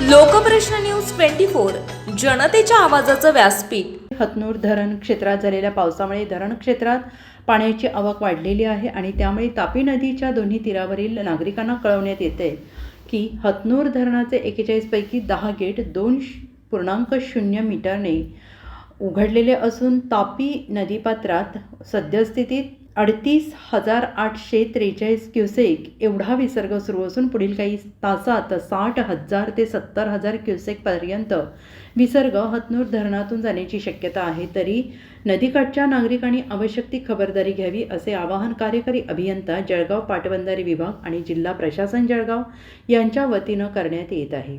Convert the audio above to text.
Lokprashna news twenty four जनतेच्या आवाजाचं व्यासपीठ. हतनूर धरण क्षेत्रात झालेल्या पावसामुळे धरण क्षेत्रात पाण्याची आवक वाढलेली आहे आणि त्यामुळे तापी नदीच्या दोन्ही तीरावरील नागरिकांना कळवण्यात येते की हतनूर धरणाचे एकेचाळीसपैकी दहा गेट दोन श- पूर्णांक शून्य मीटरने उघडलेले असून तापी नदीपात्रात सद्यस्थितीत अडतीस हजार आठशे त्रेचाळीस क्युसेक. एवढा विसर्ग सुरू असून पुढील काही तासात साठ हजार ते सत्तर हजार क्युसेकपर्यंत विसर्ग हतनूर धरणातून जाण्याची शक्यता आहे. तरी नदीकाठच्या नागरिकांनी आवश्यक ती खबरदारी घ्यावी असे आवाहन कार्यकारी अभियंता जळगाव पाटबंधारे विभाग आणि जिल्हा प्रशासन जळगाव यांच्या वतीनं करण्यात येत आहे.